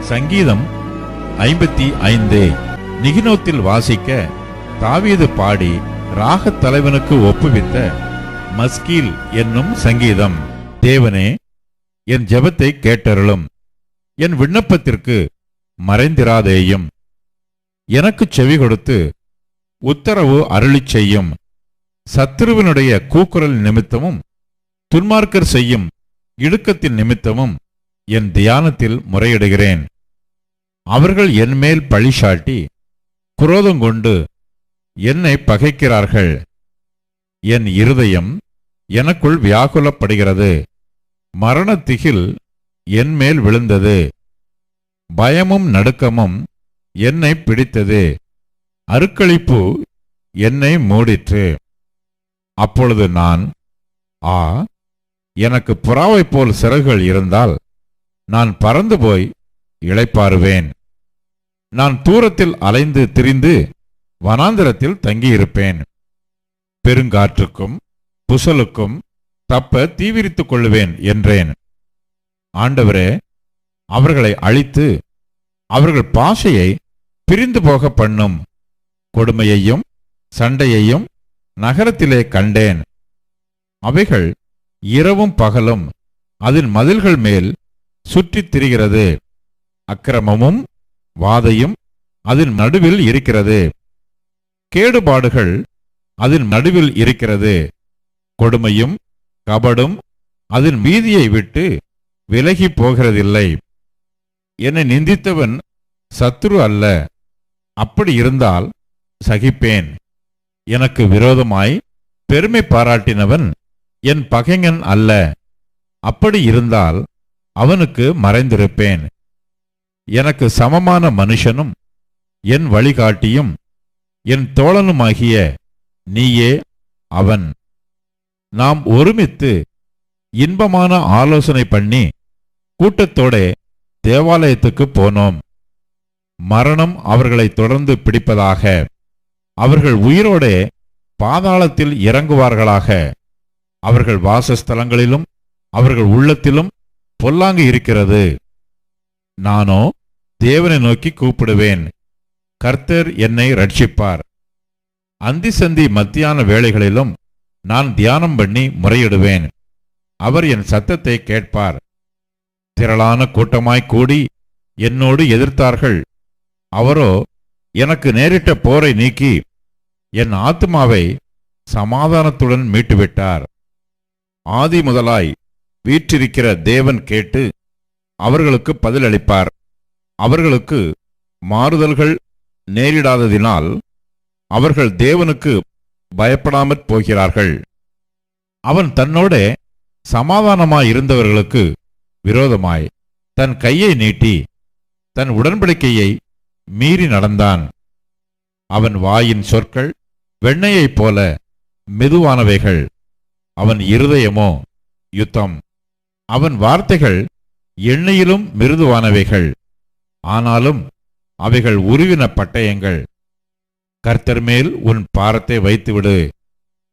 சங்கீதம் ஐம்பத்தி ஐந்து. நிகினோத்தில் வாசிக்க தாவீது பாடி ராகத் தலைவனுக்கு ஒப்புவித்த மஸ்கீல் என்னும் சங்கீதம். தேவனே என் ஜெபத்தை கேட்டருளும். என் விண்ணப்பத்திற்கு மறைந்திராதேயும். எனக்கு செவி கொடுத்து உத்தரவு அருளிச் செய்யும். சத்ருவினுடைய கூக்குரல் நிமித்தமும் துன்மார்க்கர் செய்யும் இடுக்கத்தின் நிமித்தமும் என் தியானத்தில் முறையிடுகிறேன். அவர்கள் என்மேல் பழிசாட்டி குரோதங்கொண்டு என்னை பகைக்கிறார்கள். என் இருதயம் எனக்குள் வியாகுலப்படுகிறது. மரணத்திகில் என்மேல் விழுந்தது. பயமும் நடுக்கமும் என்னை பிடித்தது. அருக்களிப்பு என்னை மூடிற்று. அப்பொழுது நான் ஆ எனக்கு புறாவைப் போல் சிறகுகள் இருந்தால் நான் பறந்து போய் இளைப்பாருவேன் நான் தூரத்தில் அலைந்து திரிந்து வனாந்திரத்தில் தங்கியிருப்பேன். பெருங்காற்றுக்கும் புசலுக்கும் தப்ப தீவிரித்துக் கொள்ளுவேன் என்றேன். ஆண்டவரே அவர்களை அழித்து அவர்கள் பாஷையை பிரிந்து போக பண்ணும் கொடுமையையும் சண்டையையும் நகரத்திலே கண்டேன். அவைகள் இரவும் பகலும் அதன் மதில்கள் மேல் சுற்றித் திரிகிறது. அக்கிரமமும் வாதையும் அதன் நடுவில் இருக்கிறது. கேடுபாடுகள் அதன் நடுவில் இருக்கிறது. கொடுமையும் கபடும் அதன் மீதியை விட்டு விலகி போகிறதில்லை. என்னை நிந்தித்தவன் சத்ரு அல்ல. அப்படி இருந்தால் சகிப்பேன். எனக்கு விரோதமாய் பெருமை பாராட்டினவன் என் பகைஞன் அல்ல. அப்படி இருந்தால் அவனுக்கு மறைந்திருப்பேன். எனக்கு சமமான மனுஷனும் என் வழிகாட்டியும் என் தோழனுமாகிய நீயே அவன். நாம் ஒருமித்து இன்பமான ஆலோசனை பண்ணி கூட்டத்தோடே தேவாலயத்துக்கு போனோம். மரணம் அவர்களை தொடர்ந்து பிடிப்பதாக. அவர்கள் உயிரோடே பாதாளத்தில் இறங்குவார்களாக. அவர்கள் வாசஸ்தலங்களிலும் அவர்கள் உள்ளத்திலும் பொல்லாங்கு இருக்கிறது. நானோ தேவனை நோக்கி கூப்பிடுவேன். கர்த்தர் என்னை ரட்சிப்பார் அந்தி சந்தி மத்தியான வேளைகளிலும் நான் தியானம் பண்ணி முறையிடுவேன். அவர் என் சத்தத்தை கேட்பார். திரளான கூட்டமாய் கூடி என்னோடு எதிர்த்தார்கள். அவரோ எனக்கு நேரிட்ட போரை நீக்கி என் ஆத்மாவை சமாதானத்துடன் மீட்டுவிட்டார். ஆதி முதலாய் வீற்றிருக்கிற தேவன் கேட்டு அவர்களுக்கு பதிலளிப்பார். அவர்களுக்கு மாறுதல்கள் நேரிடாததினால் அவர்கள் தேவனுக்கு பயப்படாமற் போகிறார்கள். அவன் தன்னோடே சமாதானமாயிருந்தவர்களுக்கு விரோதமாய் தன் கையை நீட்டி தன் உடன்படிக்கையை மீறி நடந்தான். அவன் வாயின் சொற்கள் வெண்ணையைப் போல மெதுவானவைகள். அவன் இருதயமோ யுத்தம். அவன் வார்த்தைகள் எண்ணெயிலும் மிருதுவானவைகள். ஆனாலும் அவைகள் உருவின பட்டயங்கள். கர்த்தர் மேல் உன் பாரத்தை வைத்துவிடு.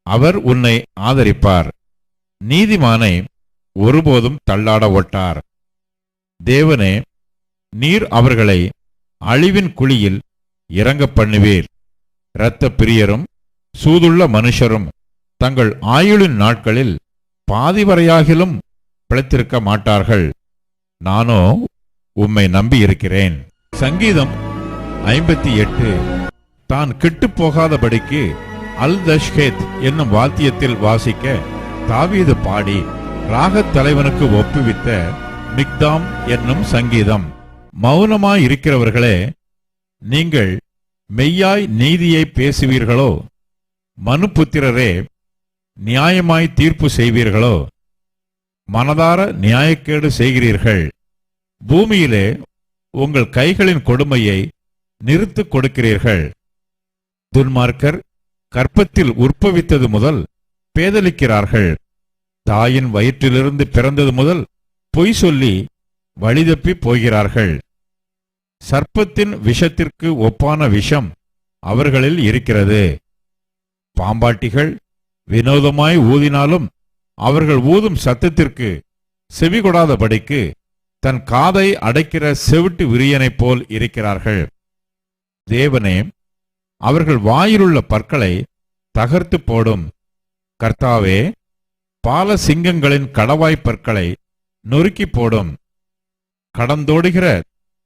அவர் உன்னை ஆதரிப்பார். நீதிமானை ஒருபோதும் தள்ளாட ஒட்டார். தேவனே நீர் அவர்களை அழிவின் குழியில் இறங்க பண்ணுவீர் இரத்த பிரியரும் சூதுள்ள மனுஷரும் தங்கள் ஆயுளின் நாட்களில் பாதி வரையாகிலும் பிழைத்திருக்க மாட்டார்கள். நானோ உம்மை நம்பியிருக்கிறேன். சங்கீதம் ஐம்பத்தி எட்டு. தான் கெட்டுப் போகாதபடிக்கு அல் தஷ்கேத் என்னும் வாத்தியத்தில் வாசிக்க தாவீது பாடி ராகத் தலைவனுக்கு ஒப்புவித்த மிக்தாம் என்னும் சங்கீதம். மௌனமாயிருக்கிறவர்களே நீங்கள் மெய்யாய் நீதியை பேசுவீர்களோ? மனுபுத்திரரே நியாயமாய் தீர்ப்பு செய்வீர்களோ? மனதார நியாயக்கேடு செய்கிறீர்கள். பூமியிலே உங்கள் கைகளின் கொடுமையை நிறுத்துக் கொடுக்கிறீர்கள். துன்மார்க்கர் கற்பத்தில் உற்பவித்தது முதல் பேதலிக்கிறார்கள். தாயின் வயிற்றிலிருந்து பிறந்தது முதல் பொய் சொல்லி வழிதப்பி போகிறார்கள். சர்ப்பத்தின் விஷத்திற்கு ஒப்பான விஷம் அவர்களில் இருக்கிறது. பாம்பாட்டிகள் வினோதமாய் ஊதினாலும் அவர்கள் ஊதும் சத்தத்திற்கு செவிகொடாதபடிக்கு தன் காதை அடைக்கிற செவிட்டு விரியனைப் போல் இருக்கிறார்கள். தேவனே அவர்கள் வாயிலுள்ள பற்களை தகர்த்து போடும். கர்த்தாவே பால சிங்கங்களின் கடவாய்ப் பற்களை நொறுக்கி போடும். கடந்தோடுகிற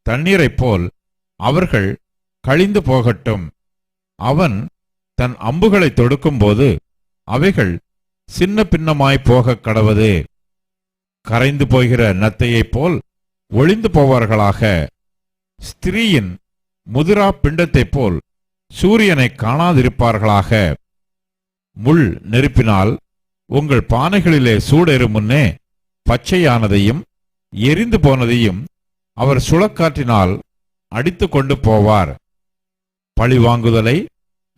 தண்ணீரைப் போல் அவர்கள் கழிந்து போகட்டும். அவன் தன் அம்புகளை தொடுக்கும்போது அவைகள் சின்ன பின்னமாய் போகக் கடவது. கரைந்து போகிற நத்தையைப் போல் ஒளிந்து போவார்களாக. ஸ்திரீயின் முதிரா பிண்டத்தைப் போல் சூரியனை காணாதிருப்பார்களாக. முள் நெருப்பினால் உங்கள் பானைகளிலே சூடேறும் முன்னே பச்சையானதையும் எரிந்து போனதையும் அவர் சுழக்காற்றினால் அடித்து கொண்டு போவார். பழிவாங்குதலை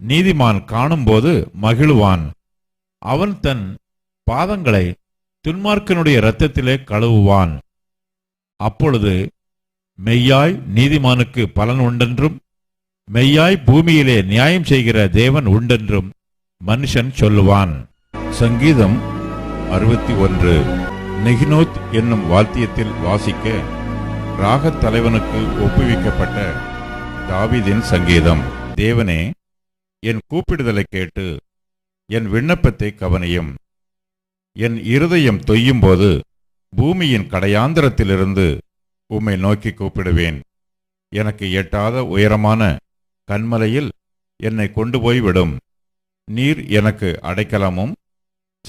நீதிமான் காணும்போது மகிழுவான். அவன் தன் பாதங்களை துன்மார்க்கனுடைய இரத்தத்திலே கழுவுவான். அப்பொழுது மெய்யாய் நீதிமானுக்கு பலன் உண்டென்றும் மெய்யாய் பூமியிலே நியாயம் செய்கிற தேவன் உண்டென்றும் மனுஷன் சொல்லுவான். சங்கீதம் அறுபத்தி ஒன்று. நெகினோத் என்னும் வாத்தியத்தில் வாசிக்க ராகத் தலைவனுக்கு ஒப்புவிக்கப்பட்ட தாவிதின் சங்கீதம். தேவனே என் கூப்பிடுதலை கேட்டு என் விண்ணப்பத்தை கவனியும். என் இருதயம் தொய்யும்போது பூமியின் கடையாந்திரத்திலிருந்து உம்மை நோக்கி கூப்பிடுவேன். எனக்கு எட்டாத உயரமான கண்மலையில் என்னை கொண்டு போய் விடும். நீர் எனக்கு அடைக்கலமும்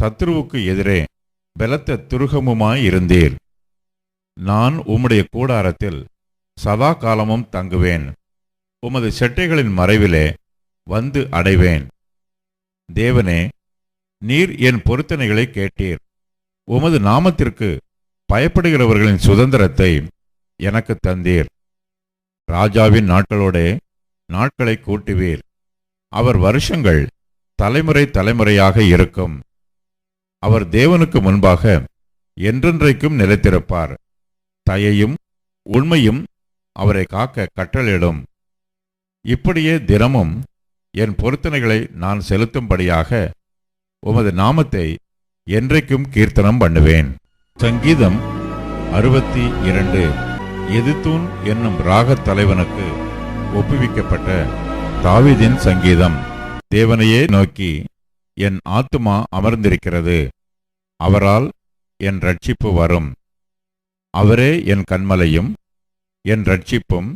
சத்ருவுக்கு எதிரே பலத்த துருகமுமாயிருந்தீர் நான் உம்முடைய கூடாரத்தில் சதா காலமும் தங்குவேன். உமது செட்டைகளின் மறைவிலே வந்து அடைவேன். தேவனே நீர் என் பொருத்தனைகளை கேட்டீர். உமது நாமத்திற்கு பயப்படுகிறவர்களின் சுதந்திரத்தை எனக்கு தந்தீர். ராஜாவின் நாட்களோடே நாட்களை கூட்டுவீர். அவர் வருஷங்கள் தலைமுறை தலைமுறையாக இருக்கும். அவர் தேவனுக்கு முன்பாக என்றென்றைக்கும் நிலைத்திருப்பார். தயையும் உண்மையும் அவரை காக்க கட்டளிடும் இப்படியே தினமும் என் பொருத்தனைகளை நான் செலுத்தும்படியாக உமது நாமத்தை என்றைக்கும் கீர்த்தனம் பண்ணுவேன். சங்கீதம் அறுபத்தி இரண்டு. எதித்தூன் என்னும் ராகத் தலைவனுக்கு ஒப்புவிக்கப்பட்ட தாவிதின் சங்கீதம். தேவனையே நோக்கி என் ஆத்துமா அமர்ந்திருக்கிறது. அவரால் என் ரட்சிப்பு வரும். அவரே என் கண்மலையும் என் ரட்சிப்பும்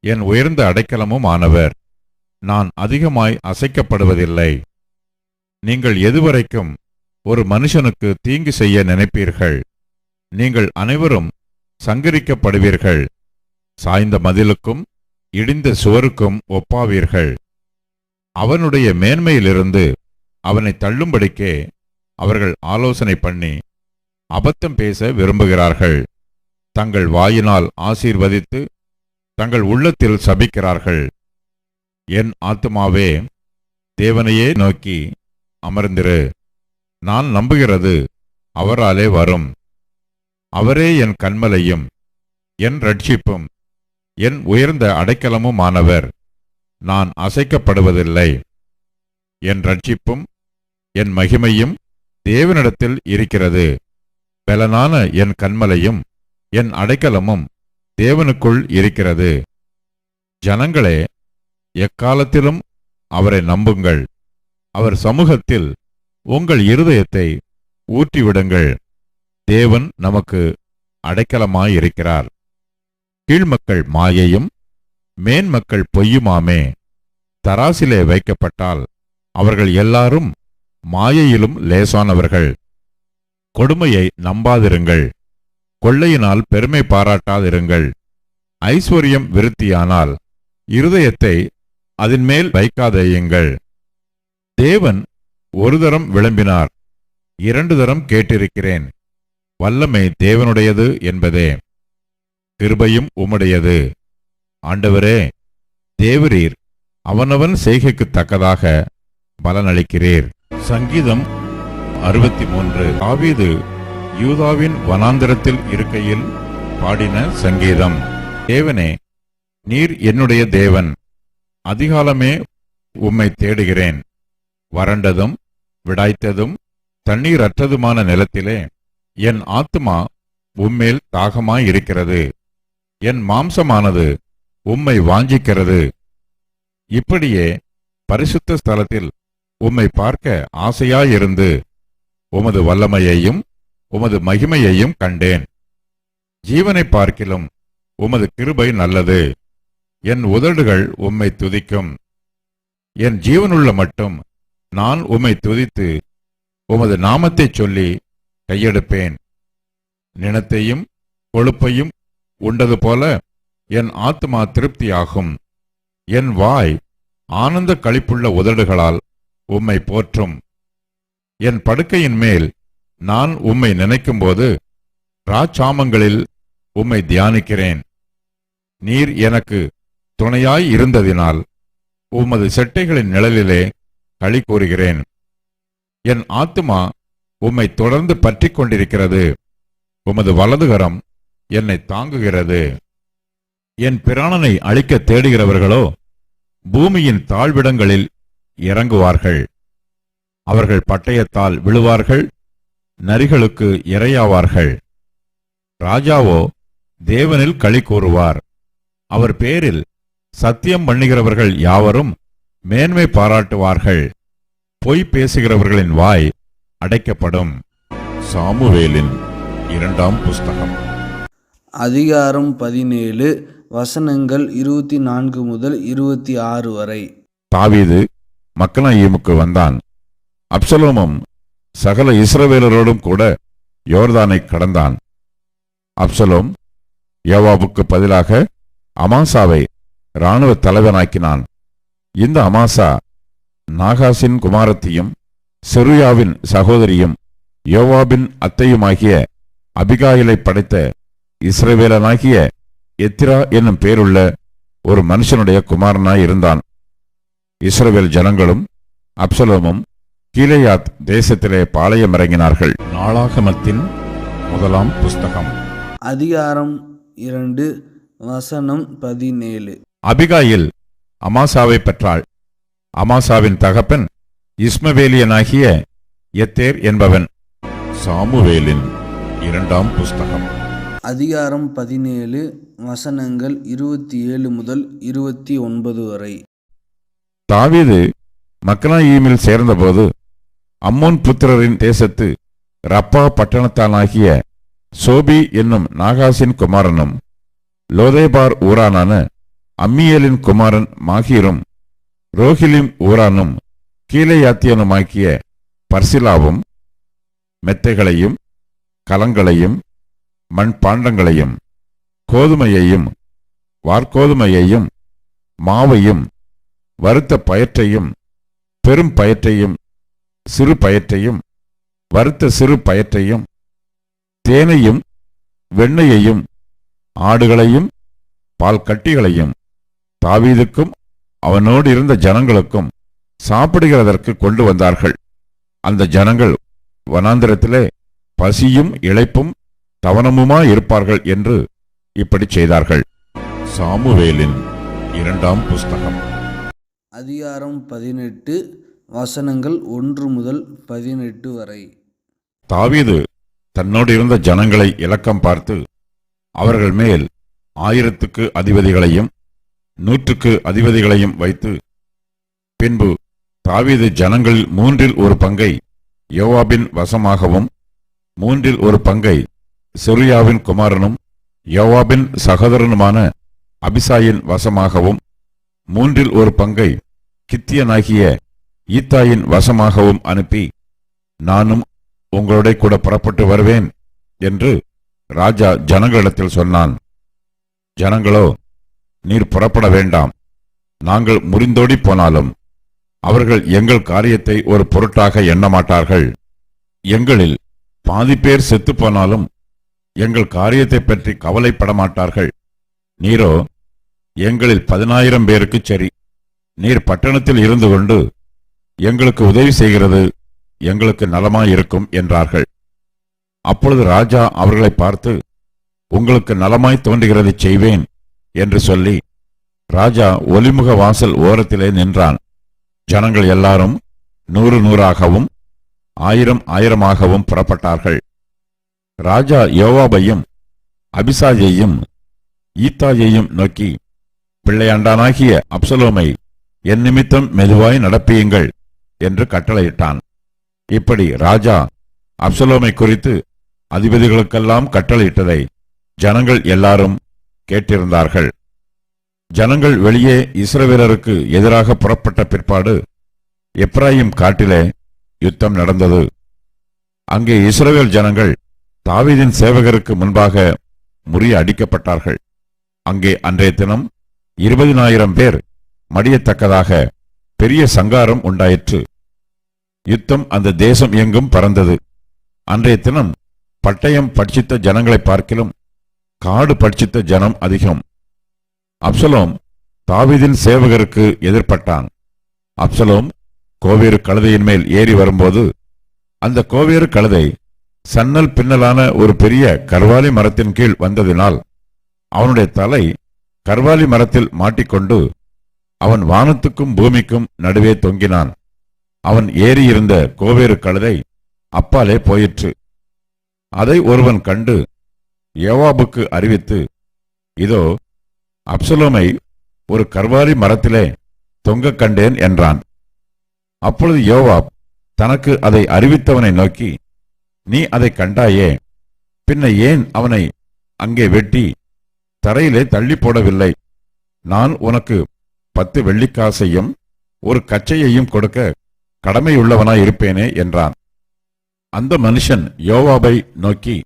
என் உயர்ந்த அடைக்கலமும் ஆனவர். நான் அதிகமாய் அசைக்கப்படுவதில்லை. நீங்கள் எதுவரைக்கும் ஒரு மனுஷனுக்கு தீங்கு செய்ய நினைப்பீர்கள். நீங்கள் அனைவரும் சங்கரிக்கப்படுவீர்கள். சாய்ந்த மதிலுக்கும் இடிந்த சுவருக்கும் ஒப்பாவீர்கள். அவனுடைய மேன்மையிலிருந்து அவனை தள்ளும்படிக்கே அவர்கள் ஆலோசனை பண்ணி அபத்தம் பேச விரும்புகிறார்கள். தங்கள் வாயினால் ஆசீர்வதித்து தங்கள் உள்ளத்தில் சபிக்கிறார்கள். என் ஆத்துமாவே தேவனையே நோக்கி அமர்ந்திரு. நான் நம்புகிறது அவராலே வரும். அவரே என் கண்மலையும் என் ரட்சிப்பும் என் உயர்ந்த அடைக்கலமுமானவர். நான் அசைக்கப்படுவதில்லை. என் ரட்சிப்பும் என் மகிமையும் தேவனிடத்தில் இருக்கிறது. பலனான என் கண்மலையும் என் அடைக்கலமும் தேவனுக்குள் இருக்கிறது. ஜனங்களே எக்காலத்திலும் அவரை நம்புங்கள். அவர் சமூகத்தில் உங்கள் இருதயத்தை ஊற்றிவிடுங்கள். தேவன் நமக்கு அடைக்கலமாயிருக்கிறார். கீழ்மக்கள் மாயையும் மேன்மக்கள் பொய்யுமாமே. தராசிலே வைக்கப்பட்டால் அவர்கள் எல்லாரும் மாயையிலும் லேசானவர்கள். கொடுமையை நம்பாதிருங்கள். கொள்ளையினால் பெருமை பாராட்டாதிருங்கள். ஐஸ்வர்யம் விருத்தியானால் இருதயத்தை அதன் மேல் வைக்காதையுங்கள் தேவன் ஒரு தரம் விளம்பினார். இரண்டு தரம் கேட்டிருக்கிறேன். வல்லமை தேவனுடையது என்பதே. கிருபையும் உம்முடையது. ஆண்டவரே தேவரீர் அவனவன் செய்கைக்கு தக்கதாக பலனளிக்கிறீர். சங்கீதம் அறுபத்தி மூன்று. ஆவீது யூதாவின் வனாந்தரத்தில் இருக்கையில் பாடின சங்கீதம். தேவனே நீர் என்னுடைய தேவன். அதிகாலமே உம்மை தேடுகிறேன். வறண்டதும் விடாய்த்ததும் தண்ணீரற்றதுமான நிலத்திலே என் ஆத்துமா உம்மேல் தாகமாயிருக்கிறது. என் மாம்சமானது உம்மை வாஞ்சிக்கிறது. இப்படியே பரிசுத்த ஸ்தலத்தில் உம்மை பார்க்க ஆசையாயிருந்து உமது வல்லமையையும் உமது மகிமையையும் கண்டேன். ஜீவனை பார்க்கிலும் உமது கிருபை நல்லது. என் உதடுகள் உம்மை துதிக்கும். என் ஜீவனுள்ள மட்டும் நான் உம்மை துதித்து உமது நாமத்தைச் சொல்லி கையெடுப்பேன். நினத்தையும் கொழுப்பையும் உண்டது போல என் ஆத்மா திருப்தியாகும். என் வாய் ஆனந்த களிப்புள்ள உதடுகளால் உம்மை போற்றும். என் படுக்கையின் மேல் நான் உம்மை நினைக்கும்போது ராச்சாமங்களில் உம்மை தியானிக்கிறேன். நீர் எனக்கு துணையாய் இருந்ததினால் உமது செட்டைகளின் நிழலிலே களி கூறுகிறேன். என் ஆத்துமா உம்மை தொடர்ந்து பற்றி கொண்டிருக்கிறது. உமது வலதுகரம் என்னை தாங்குகிறது. என் பிராணனை அழிக்க தேடுகிறவர்களோ பூமியின் தாழ்விடங்களில் இறங்குவார்கள். அவர்கள் பட்டயத்தால் விழுவார்கள். நரிகளுக்கு இரையாவார்கள். ராஜாவோ தேவனில் களி கூறுவார். அவர் பேரில் சத்தியம் பண்ணுகிறவர்கள் யாவரும் மேன்மை பாராட்டுவார்கள். பொய் பேசுகிறவர்களின் வாய் அடைக்கப்படும். சாமுவேலின் இரண்டாம் புஸ்தகம். அதிகாரம் பதினேழு வசனங்கள் இருபத்தி நான்கு முதல் இருபத்தி ஆறு வரை. தாவீது மக்கனாயிமுக்கு வந்தான். அப்சலோமும் சகல இஸ்ரவேலரோடும் கூட யோர்தானை கடந்தான். அப்சலோம் யோவாபுக்கு பதிலாக அமாசாவை இராணுவ தலைவனாக்கினான். இந்த அமாசா நாகாசின் குமாரத்தையும் செருயாவின் சகோதரியும் யோவாபின் அத்தையுமாகிய அபிகாயிலை படைத்த இஸ்ரவேலனாகிய எத்திரா என்னும் பேருள்ள ஒரு மனுஷனுடைய குமாரனாய் இருந்தான். இஸ்ரவேல் ஜனங்களும் அப்சலோமும் கீலேயாத் தேசத்திலே பாளையம் இறங்கினார்கள். நாளாகமத்தின் முதலாம் புஸ்தகம். அதிகாரம் இரண்டு வசனம் பதினேழு. அபிகாயில் அமாசாவை பெற்றாள். அமாசாவின் தகப்பன் இஸ்மவேலியனாகிய எத்தேர் என்பவன். சாமுவேலின் இரண்டாம் புஸ்தகம். அதிகாரம் பதினேழு வசனங்கள் இருபத்தி ஏழு முதல் இருபத்தி ஒன்பது வரை. தாவீது மக்கனாயீமில் சேர்ந்தபோது அம்மோன் புத்திரரின் தேசத்து ரப்பா பட்டணத்தானாகிய சோபி என்னும் நாகாசின் குமாரனும் லோதேபார் ஊரானான அம்மியலின் குமாரன் மாகீரும் ரோஹிலிம் ஊரானும் கீலேயாத்தியனுமாக்கிய பர்சிலாவும் மெத்தைகளையும் கலங்களையும் மண்பாண்டங்களையும் கோதுமையையும் வார்கோதுமையையும் மாவையும் வறுத்த பயற்றையும் பெரும் பயற்றையும் சிறு பயற்றையும் வறுத்த சிறு பயற்றையும் தேனையும் வெண்ணெயையும் ஆடுகளையும் பால் கட்டிகளையும் தாவீதுக்கும் அவனோடு இருந்த ஜனங்களுக்கும் சாப்பிடுகிறதற்கு கொண்டு வந்தார்கள். அந்த ஜனங்கள் வனாந்திரத்திலே பசியும் இழப்பும் தவனமுமா இருப்பார்கள் என்று இப்படி செய்தார்கள். சாமுவேலின் இரண்டாம் புஸ்தகம். அதிகாரம் பதினெட்டு வசனங்கள் ஒன்று முதல் பதினெட்டு வரை. தாவீது தன்னோடு இருந்த ஜனங்களை இலக்கம் பார்த்து அவர்கள் மேல் ஆயிரத்துக்கு அதிபதிகளையும் நூற்றுக்கு அதிபதிகளையும் வைத்து பின்பு தாவீது ஜனங்களில் மூன்றில் ஒரு பங்கை யோவாபின் வசமாகவும் மூன்றில் ஒரு பங்கை செருயாவின் குமாரனும் யோவாபின் சகோதரனுமான அபிசாயின் வசமாகவும் மூன்றில் ஒரு பங்கை கித்தியனாகிய ஈத்தாயின் வசமாகவும் அனுப்பி நானும் உங்களோட கூட புறப்பட்டு வருவேன் என்று ராஜா ஜனங்களிடத்தில் சொன்னான். ஜனங்களோ நீர் புறப்பட வேண்டாம். நாங்கள் முறிந்தோடி போனாலும் அவர்கள் எங்கள் காரியத்தை ஒரு பொருட்டாக எண்ணமாட்டார்கள் எங்களில் பாதி பேர் செத்து போனாலும் எங்கள் காரியத்தை பற்றி கவலைப்பட மாட்டார்கள். நீரோ எங்களில் பதினாயிரம் பேருக்கு சரி. நீர் பட்டணத்தில் இருந்து கொண்டு எங்களுக்கு உதவி செய்கிறது எங்களுக்கு நலமாயிருக்கும் என்றார்கள். அப்பொழுது ராஜா அவர்களை பார்த்து உங்களுக்கு நலமாய் தோன்றுகிறதை செய்வேன் என்று சொல்லி ராஜா ஒலிமுக வாசல் ஓரத்திலே நின்றான். ஜனங்கள் எல்லாரும் நூறு நூறாகவும் ஆயிரம் ஆயிரமாகவும் புறப்பட்டார்கள். ராஜா யோவாபையும் அபிசாஜையும் ஈத்தாயையும் நோக்கி பிள்ளையாண்டானாகிய அப்சலோமை என் நிமித்தம் மெதுவாய் நடப்பியுங்கள். என்று கட்டளையிட்டான். இப்படி ராஜா அப்சலோமை குறித்து அதிபதிகளுக்கெல்லாம் கட்டளையிட்டதை ஜனங்கள் எல்லாரும் கேட்டிருந்தார்கள். ஜனங்கள் வெளியே இஸ்ரவேலருக்கு எதிராக புறப்பட்ட பிற்பாடு எப்ராஹிம் காட்டிலே யுத்தம் நடந்தது. அங்கே இஸ்ரவேல் ஜனங்கள் தாவீதின் சேவகருக்கு முன்பாக முறியடிக்கப்பட்டார்கள் அங்கே அன்றைய தினம் இருபதினாயிரம் பேர் மடியத்தக்கதாக பெரிய சங்காரம் உண்டாயிற்று. யுத்தம் அந்த தேசம் எங்கும் பறந்தது. அன்றைய தினம் பட்டயம் பட்சித்த ஜனங்களை பார்க்கிலும் காடு பட்சித்த ஜனம் அதிகம். அப்சலோம் தாவீதின் சேவகருக்கு எதிர்ப்பட்டான். அப்சலோம் கோவேறு கழுதையின் மேல் ஏறி வரும்போது அந்த கோவேறு கழுதை சன்னல் பின்னலான ஒரு பெரிய கர்வாலி மரத்தின் கீழ் வந்ததினால் அவனுடைய தலை கர்வாலி மரத்தில் மாட்டிக்கொண்டு அவன் வானத்துக்கும் பூமிக்கும் நடுவே தொங்கினான். அவன் ஏறியிருந்த கோவேறு கழுதை அப்பாலே போயிற்று. அதை ஒருவன் கண்டு யோவாபுக்கு அறிவித்து இதோ அப்சலோமை ஒரு கர்வாரி மரத்திலே தொங்கக் கண்டேன் என்றான். அப்பொழுது யோவாப் தனக்கு அதை அறிவித்தவனை நோக்கி நீ அதை கண்டாயே பின்ன ஏன் அவனை அங்கே வெட்டி தரையிலே தள்ளி போடவில்லை? நான் உனக்கு பத்து வெள்ளிக்காசையும் ஒரு கச்சையையும் கொடுக்க கடமையுள்ளவனாய் இருப்பேனே என்றான். அந்த மனுஷன் யோவாபை நோக்கி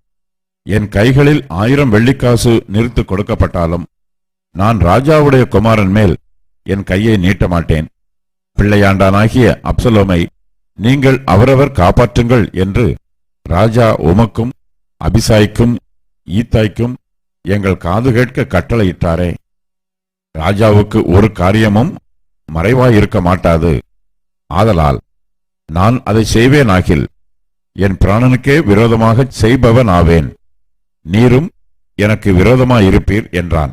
என் கைகளில் ஆயிரம் வெள்ளிக்காசு நிறுத்து கொடுக்கப்பட்டாலும் நான் ராஜாவுடைய குமாரன் மேல் என் கையை நீட்ட மாட்டேன். பிள்ளையாண்டானாகிய அப்சலோமை நீங்கள் அவரவர் காப்பாற்றுங்கள் என்று ராஜா உமக்கும் அபிசாய்க்கும் ஈத்தாய்க்கும் எங்கள் காது கேட்க கட்டளையிட்டாரே. ராஜாவுக்கு ஒரு காரியமும் மறைவாயிருக்க மாட்டாது. ஆதலால் நான் அதை செய்வேன் ஆகில் என் பிராணனுக்கே விரோதமாக செய்பவன் ஆவேன் நீரும் எனக்கு விரோதமாயிருப்பீர் என்றான்.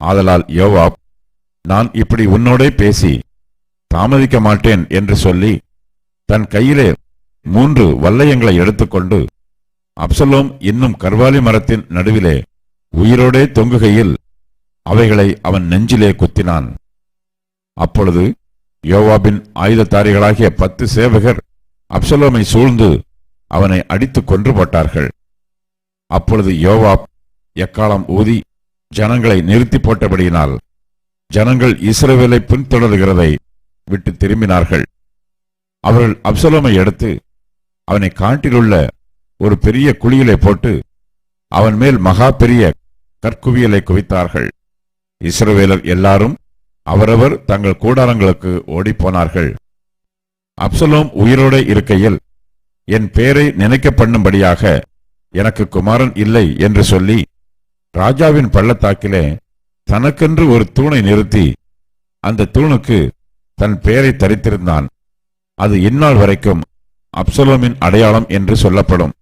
ஆதலால் யோவாப் நான் இப்படி உன்னோடே பேசி தாமதிக்க மாட்டேன் என்று சொல்லி தன் கையிலே மூன்று வல்லையங்களை எடுத்துக்கொண்டு அப்சலோம் இன்னும் கர்வாலி மரத்தின் நடுவிலே உயிரோடே தொங்குகையில் அவைகளை அவன் நெஞ்சிலே குத்தினான். அப்பொழுது யோவாபின் ஆயுததாரிகளாகிய பத்து சேவகர் அப்சலோமை சூழ்ந்து அவனை அடித்துக் கொன்று போட்டார்கள். அப்பொழுது யோவாப் எக்காலம் ஊதி ஜனங்களை நிறுத்தி போட்டபடியினால் ஜனங்கள் இஸ்ரவேலை பின்தொடர்கிறதை விட்டு திரும்பினார்கள். அவர்கள் அப்சலோமை எடுத்து அவனை காட்டிலுள்ள ஒரு பெரிய குழியிலே போட்டு அவன் மேல் மகா பெரிய கற்குவியலை குவித்தார்கள். இஸ்ரவேலர் எல்லாரும் அவரவர் தங்கள் கூடாரங்களுக்கு ஓடிப்போனார்கள். அப்சலோம் உயிரோடு இருக்கையில் என் பேரை நினைக்க பண்ணும்படியாக எனக்கு குமாரன் இல்லை என்று சொல்லி ராஜாவின் பள்ளத்தாக்கிலே தனக்கென்று ஒரு தூணை நிறுத்தி அந்த தூணுக்கு தன் பெயரை தரித்திருந்தான். அது இந்நாள் வரைக்கும் அப்சலோமின் அடையாளம் என்று சொல்லப்படும்.